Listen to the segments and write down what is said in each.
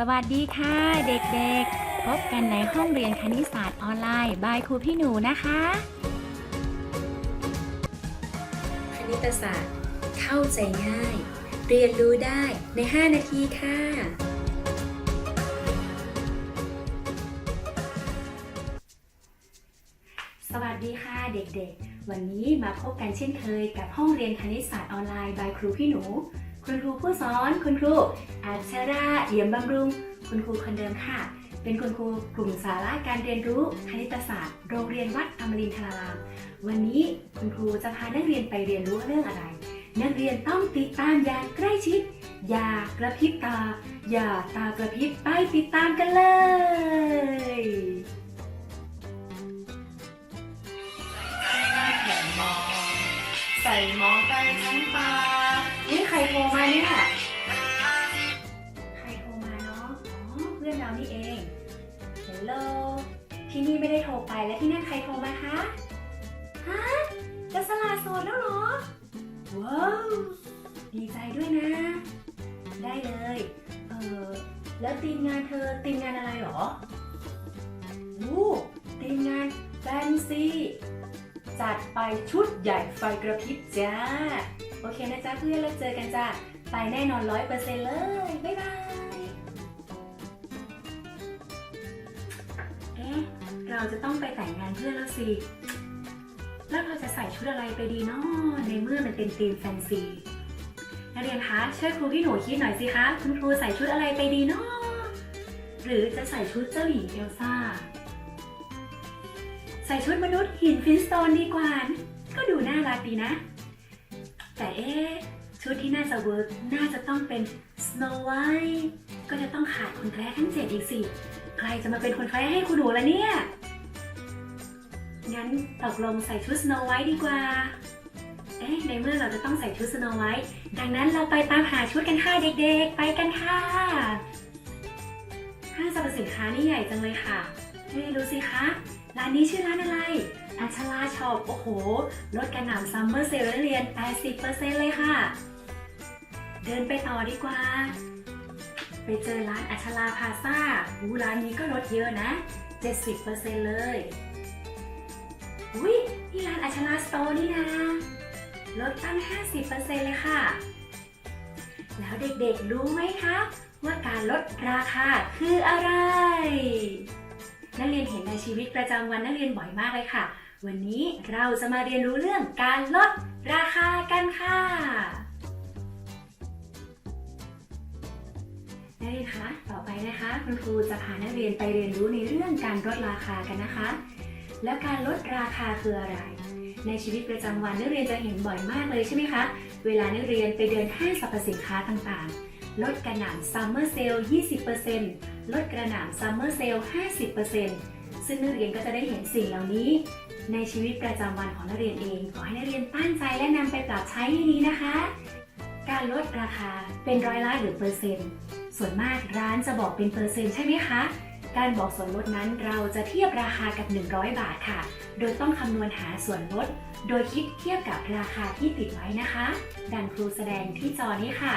สวัสดีค่ะ เด็กๆ พบกันในห้องเรียนคณิตศาสตร์ออนไลน์ บายครูพี่หนูนะคะ คณิตศาสตร์ เข้าใจง่าย เรียนรู้ได้ใน 5 นาทีค่ะ สวัสดีค่ะ เด็กๆ วันนี้มาพบกันเช่นเคยกับห้องเรียนคณิตศาสตร์ออนไลน์ บายครูพี่หนู คุณครูผู้สอนคุณครูอัชราเอี่ยมบำรุง คุณครูคนเดิมค่ะ เป็นคุณครูกลุ่มสาระการเรียนรู้คณิตศาสตร์ โรงเรียนวัดอมรินทราราม วันนี้คุณครูจะพานักเรียนไปเรียนรู้เรื่องอะไร นักเรียนต้องติดตามอย่างใกล้ชิด อย่ากระพริบตา อย่าตากระพริบไปติดตามกันเลยแขนมองใส่หมองไปทั้งตา ใครโทรมาเนี่ย ใครโทรมาเนาะ อ๋อ เพื่อนเรานี่เองเฮลโลที่นี่ไม่ได้โทรไปแล้วที่นั่นใครโทรมาคะ ฮะ จะสละโสดแล้วเหรอ ว้าว ดีใจด้วยนะ ได้เลย เออแล้วทีมงานเธอทีมงานอะไรเหรอวู้ทีมงานแฟนซี จัดไปชุดใหญ่ไฟกระพริบจ้า โอเคนะจ๊ะเพื่อนแล้วเจอกันจ้าไปแน่นอนร้อยเปอร์เซ็นต์เลย บ๊ายบายเอ๊ะเราจะต้องไปแต่งงานเพื่อนแล้วสิ แล้วเราจะใส่ชุดอะไรไปดีเนาะในเมื่อมันเป็นธีมแฟนซีนักเรียนคะช่วยครูพี่หนูคิดหน่อยสิคะคุณครูใส่ชุดอะไรไปดีเนาะหรือจะใส่ชุดเจ้าหญิงเอลซ่า ใส่ชุดมนุษย์หินฟินสโตนดีกว่า ก็ดูน่ารักดีนะ แต่เอ๊ะชุดที่น่าจะเวิร์กน่าจะต้องเป็น Snow White ก็จะต้องขาดคนแคร์ทั้งเจ็ดอีกสิ ใครจะมาเป็นคนแคร์ให้คุณหนูละเนี่ย งั้นตกลงใส่ชุด Snow White ดีกว่า เอ๊ะในเมื่อเราจะต้องใส่ชุด Snow White ดังนั้นเราไปตามหาชุดกันค่ะเด็กๆ ไปกันค่ะห้างสรรพสินค้านี่ใหญ่จังเลยค่ะไม่รู้สิคะ ร้านนี้ชื่อร้านอะไร อัชลาช็อปโอ้โห ลดกระหน่ำซัมเมอร์เซลล์เรียน 80%เลยค่ะ เดินไปต่อดีกว่า ไปเจอร้านอัชลาพาซ่าอูร้านนี้ก็ลดเยอะนะ 70%เลยอุ้ยนี่ร้านอัชลาสโตร์นี่นะ ลดตั้ง 50%เลยค่ะ แล้วเด็กๆรู้ไหมคะ ว่าการลดราคาคืออะไรนักเรียนเห็นในชีวิตประจำวันนักเรียนบ่อยมากเลยค่ะ วันนี้เราจะมาเรียนรู้เรื่องการลดราคากันค่ะ นักเรียนคะ ต่อไปนะคะ คุณครูจะพานักเรียนไปเรียนรู้ในเรื่องการลดราคากันนะคะ แล้วการลดราคาคืออะไร ในชีวิตประจำวันนักเรียนจะเห็นบ่อยมากเลยใช่ไหมคะ เวลานักเรียนไปเดินห้างสรรพสินค้าต่างๆ ลดกระหน่ำซัมเมอร์เซลล์20%ลดกระหน่ำซัมเมอร์เซลล์50%ซึ่งนักเรียนก็จะได้เห็นสิ่งเหล่านี้ ในชีวิตประจำวันของนักเรียนเองขอให้นักเรียนตั้งใจและนำไปปรับใช้ให้ดีนะคะ การลดราคาเป็นร้อยละหรือเปอร์เซ็นต์ส่วนมากร้านจะบอกเป็นเปอร์เซ็นต์ใช่ไหมคะ การบอกส่วนลดนั้นเราจะเทียบราคากับ 100 บาทค่ะ โดยต้องคำนวณหาส่วนลด โดยคิดเทียบกับราคาที่ติดไว้นะคะ ดังครูแสดงที่จอนี้ค่ะ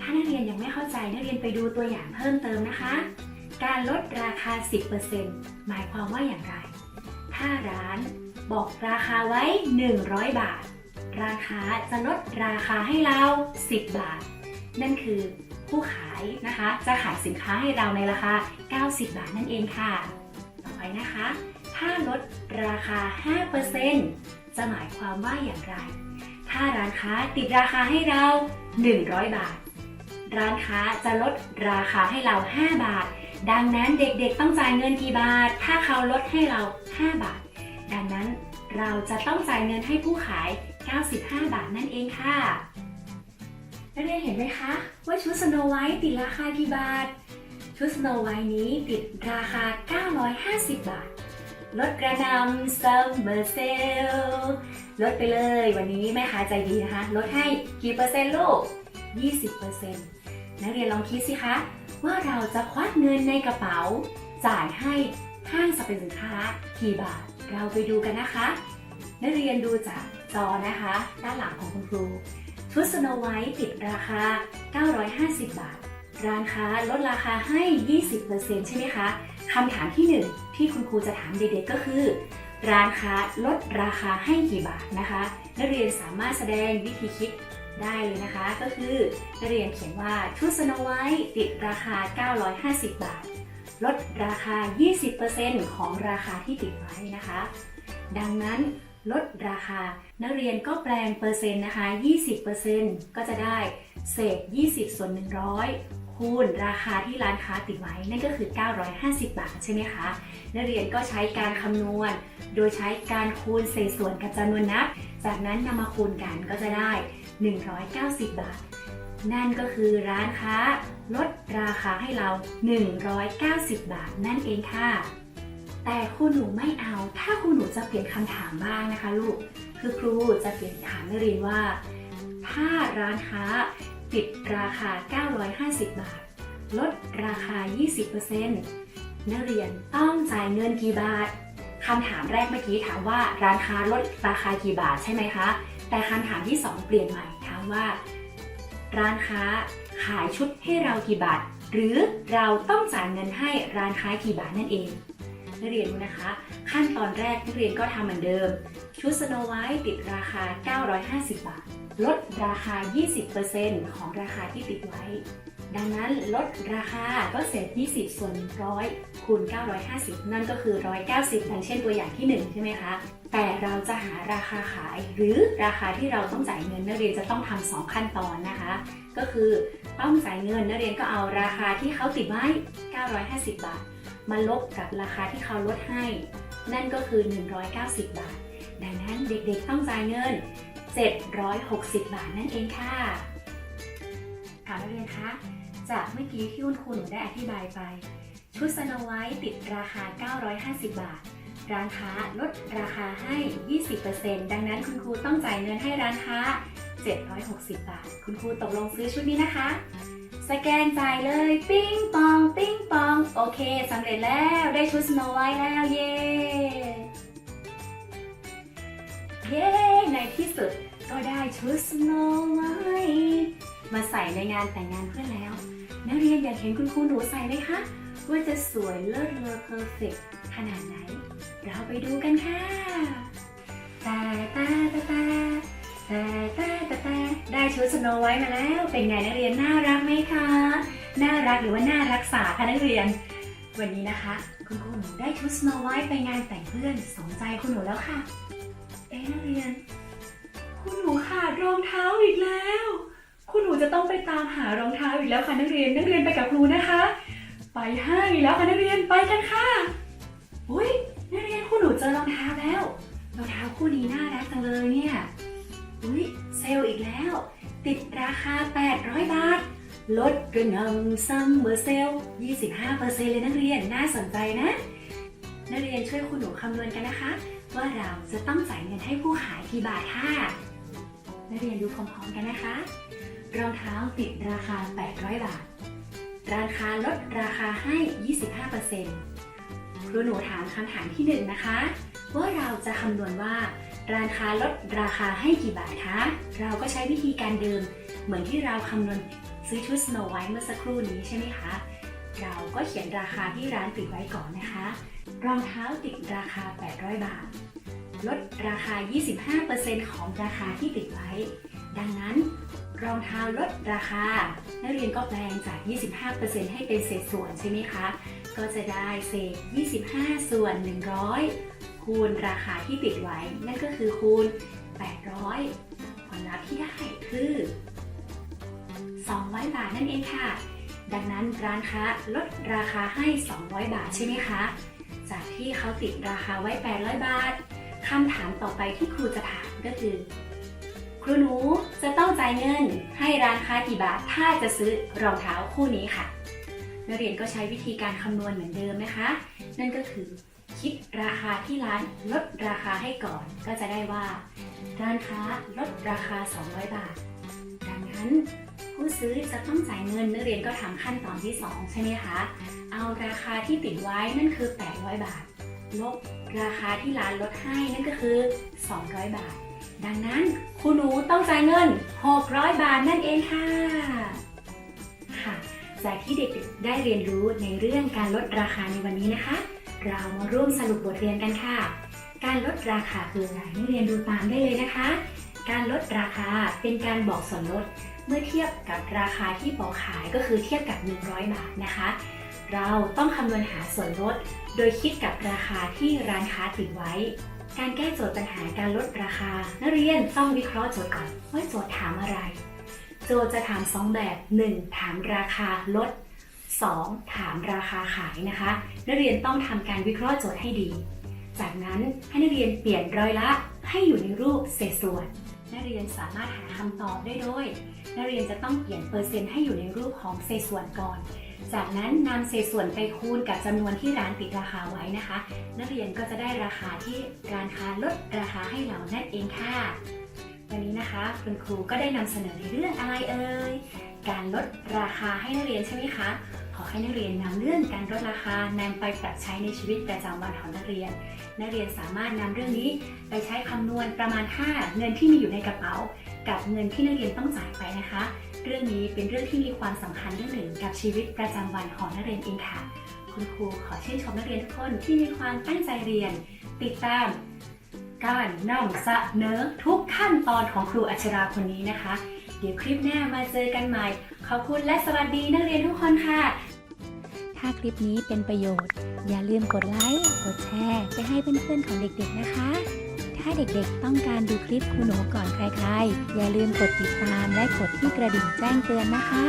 ถ้านักเรียนยังไม่เข้าใจนักเรียนไปดูตัวอย่างเพิ่มเติมนะคะ การลดราคา 10%หมายความว่าอย่างไร ถ้าร้าน บอกราคาไว้ 100 บาท ราคาจะลดราคาให้เรา 10 บาท นั่นคือผู้ขายนะคะ จะขายสินค้าให้เราในราคา 90 บาทนั่นเองค่ะ ต่อไปนะคะ ถ้าลดราคา 5%จะหมายความว่าอย่างไร ถ้าร้านค้าติดราคาให้เรา 100 บาท ร้านค้าจะลดราคาให้เรา 5 บาท ดังนั้นเด็กๆต้องจ่ายเงินกี่บาท ถ้าเขาลดให้เรา 5 บาท ดังนั้นเราจะต้องจ่ายเงินให้ผู้ขาย 95 บาทนั่นเองค่ะนักเรียนเห็นไหมคะว่าชุดสโนไวท์ติดราคากี่บาท ชุดสโนไวท์นี้ติดราคา 950 บาท ลดกระนำซัมเมอร์เซลลดไปเลยวันนี้แม่ค้าใจดีนะคะ ลดให้กี่เปอร์เซ็นต์ลูก 20%นักเรียนลองคิดสิคะ ว่าเราจะควักเงินในกระเป๋า จ่ายให้ห้างสรรพสินค้ากี่บาท เราไปดูกันนะคะ นักเรียนดูจากจอนะคะ ด้านหลังของคุณครู ชุดสโนไวท์ติดราคา 950 บาท ร้านค้าลดราคาให้ 20%ใช่ไหมคะคำถามที่หนึ่งที่คุณครูจะถามเด็กๆก็คือ ร้านค้าลดราคาให้กี่บาทนะคะ นักเรียนสามารถแสดงวิธีคิด ได้เลยนะคะ ก็คือนักเรียนเขียนว่าชุดสโนไวท์ติดราคา 950 บาท ลดราคา 20%ของราคาที่ติดไว้นะคะ ดังนั้นลดราคา นักเรียนก็แปลงเปอร์เซ็นต์นะคะ 20%ก็จะได้เศษ 20 ส่วน 100คูณราคาที่ร้านค้าติดไว้นั่นก็คือ 950 บาทใช่ไหมคะนักเรียนก็ใช้การคำนวณ โดยใช้การคูณเศษส่วนกับจำนวนนับ จากนั้นนำมาคูณกันก็จะได้ 190 บาท นั่นก็คือร้านค้าลดราคาให้เรา 190 บาทนั่นเองค่ะ แต่คุณหนูไม่เอา ถ้าคุณหนูจะเปลี่ยนคำถามบ้างนะคะลูก คือครูจะเปลี่ยนถามนักเรียนว่า ถ้าร้านค้าติดราคา 950 บาท ลดราคา 20%นักเรียนต้องจ่ายเงินกี่บาทคำถามแรกเมื่อกี้ถามว่าร้านค้าลดราคากี่บาทใช่ไหมคะ แต่คำถามที่ 2 เปลี่ยนใหม่ถามว่า ร้านค้าขายชุดให้เรากี่บาท หรือเราต้องจ่ายเงินให้ร้านค้ากี่บาทนั่นเองนักเรียนดูนะคะ ขั้นตอนแรกนักเรียนก็ทำเหมือนเดิม ชุดสโนไวท์ติดราคา 950 บาท ลดราคา 20%ของราคาที่ติดไว้ ดังนั้นลดราคาก็เศษ 20 ส่วน 100 คูณ 950 นั่นก็คือ 190ดังเช่นตัวอย่างที่ 1 ใช่ไหมคะ แต่เราจะหาราคาขายหรือราคาที่เราต้องจ่ายเงินนักเรียนจะต้องทำสองขั้นตอนนะคะ ก็คือต้องจ่ายเงินนักเรียนก็เอาราคาที่เขาติดไว้ 950 บาท มาลบกับราคาที่เขาลดให้ นั่นก็คือ 190 บาท ดังนั้นเด็กๆต้องจ่ายเงิน 760 บาทนั่นเองค่ะถามนักเรียนคะจากเมื่อกี้ที่คุณครูหนูได้อธิบายไป ชุดสโนไวท์ติดราคา 950 บาท ร้านค้าลดราคาให้ 20%ดังนั้นคุณครูต้องจ่ายเงินให้ร้านค้า 760 บาท คุณครูตกลงซื้อชุดนี้นะคะ สแกนจ่ายเลย ปิ้งปอง ปิ้งปอง โอเคสำเร็จแล้ว ได้ชุดสโนไวท์แล้ว เย้ เย้ ในที่สุดก็ได้ชุดสโนไวท์มาใส่ในงานแต่งงานเพื่อนแล้ว นักเรียนอยากเห็นคุณครูหนูใส่ไหมคะว่าจะสวยเลิศเลอเพอร์เฟกขนาดไหน เราไปดูกันค่ะตาตาตาตาตาตาตาตาได้ชุดสโนไวท์มาแล้ว เป็นไงนักเรียนน่ารักไหมคะ น่ารักหรือว่าน่ารักษาคะนักเรียน วันนี้นะคะ คุณครูหนูได้ชุดสโนไวท์ไปงานแต่งเพื่อนสมใจคุณหนูแล้วค่ะ เอ๊นักเรียน คุณหนูขาดรองเท้าอีกแล้ว คุณหนูจะต้องไปตามหารองเท้าอีกแล้วค่ะนักเรียน นักเรียนไปกับครูนะคะ ไปให้แล้วค่ะนักเรียนไปกันค่ะอุ้ย นักเรียนคุณหนูเจอรองเท้าแล้วรองเท้าคู่นี้น่ารักจังเลยเนี่ย อุ้ยเซลอีกแล้ว ติดราคา 800 บาท ลดกระนำซัมเมอร์เซล 25%เลยนักเรียนน่าสนใจนะ นักเรียนช่วยคุณหนูคำนวณกันนะคะ ว่าเราจะต้องจ่ายเงินให้ผู้ขายกี่บาทค่ะนักเรียนดูพร้อมๆกันนะคะ รองเท้าติดราคา 800 บาท ราคาลดราคาให้ 25% ครูหนูถามคำถามที่หนึ่งนะคะ ว่าเราจะคำนวณว่าร้านค้าลดราคาให้กี่บาทคะ เราก็ใช้วิธีการเดิม เหมือนที่เราคำนวณซื้อชุด Snow White เมื่อสักครู่นี้ใช่ไหมคะ เราก็เขียนราคาที่ร้านติดไว้ก่อนนะคะ รองเท้าติดราคา 800 บาท ลดราคา 25%ของราคาที่ติดไว้ ดังนั้น รองเท้าลดราคา นักเรียนก็แปลงจาก 25%ให้เป็นเศษส่วนใช่ไหมคะ ก็จะได้เศษ 25 ส่วน 100 คูณราคาที่ติดไว้ นั่นก็คือคูณ 800 ผลลัพธ์ที่ได้คือ200 บาทนั่นเองค่ะ ดังนั้นร้านค้าลดราคาให้ 200 บาทใช่ไหมคะ จากที่เขาติดราคาไว้ 800 บาทคำถามต่อไปที่ครูจะถามก็คือ ครูหนูจะต้องจ่ายเงินให้ร้านค้ากี่บาทถ้าจะซื้อรองเท้าคู่นี้ค่ะ นักเรียนก็ใช้วิธีการคำนวณเหมือนเดิมนะคะ นั่นก็คือ คิดราคาที่ร้านลดราคาให้ก่อน ก็จะได้ว่า ร้านค้าลดราคา 200 บาท ดังนั้นผู้ซื้อจะต้องจ่ายเงินนักเรียนก็ทำขั้นตอนที่ 2 ใช่ไหมคะ เอาราคาที่ติดไว้นั่นคือ 800 บาท ลบราคาที่ร้านลดให้นั่นก็คือ 200 บาท ดังนั้นคุณหนูต้องจ่ายเงิน 600 บาทนั่นเองค่ะค่ะ จากที่เด็กๆได้เรียนรู้ในเรื่องการลดราคาในวันนี้นะคะ เรามาร่วมสรุปบทเรียนกันค่ะ การลดราคาคืออะไรนักเรียนดูตามได้เลยนะคะ การลดราคาเป็นการบอกส่วนลดเมื่อเทียบกับราคาที่บอกขายก็คือเทียบกับ 100 บาทนะคะ เราต้องคำนวณหาส่วนลด โดยคิดกับราคาที่ร้านค้าติดไว้ การแก้โจทย์ปัญหาการลดราคา นักเรียนต้องวิเคราะห์โจทย์ก่อนว่าโจทย์ถามอะไร โจทย์จะถาม 2 แบบ 1. ถามราคาลด 2. ถามราคาขายนะคะ นักเรียนต้องทำการวิเคราะห์โจทย์ให้ดี จากนั้นให้นักเรียนเปลี่ยนร้อยละ ให้อยู่ในรูปเศษส่วน นักเรียนสามารถหาคำตอบได้ด้วย นักเรียนจะต้องเปลี่ยนเปอร์เซ็นต์ให้อยู่ในรูปของเศษส่วนก่อน จากนั้นนำเศษส่วนไปคูณกับจำนวนที่ร้านติดราคาไว้นะคะ นักเรียนก็จะได้ราคาที่ร้านค้าลดราคาให้เรานั่นเองค่ะ วันนี้นะคะคุณครูก็ได้นำเสนอในเรื่องอะไรเอ่ย การลดราคาให้นักเรียนใช่ไหมคะ ขอให้นักเรียนนำเรื่องการลดราคานำไปปรับใช้ในชีวิตประจำวันของนักเรียน นักเรียนสามารถนำเรื่องนี้ไปใช้คำนวณประมาณค่าเงินที่มีอยู่ในกระเป๋า กับเงินที่นักเรียนต้องจ่ายไปนะคะ เรื่องนี้เป็นเรื่องที่มีความสำคัญเรื่องหนึ่งกับชีวิตประจำวันของนักเรียนเองค่ะ คุณครูขอชื่นชมนักเรียนทุกคนที่มีความตั้งใจเรียน ติดตาม การนำเสนอทุกขั้นตอนของครูอัชราคนนี้นะคะ เดี๋ยวคลิปหน้ามาเจอกันใหม่ ขอบคุณและสวัสดีนักเรียนทุกคนค่ะ ถ้าคลิปนี้เป็นประโยชน์ อย่าลืมกดไลค์ กดแชร์ ไปให้เพื่อนๆของเด็กๆนะคะ ถ้าเด็กๆต้องการดูคลิปครูหนูก่อนใครๆ อย่าลืมกดติดตามและกดที่กระดิ่งแจ้งเตือนนะคะ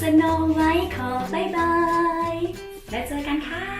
สโนไว้ขอบายบาย แล้วเจอกันค่ะ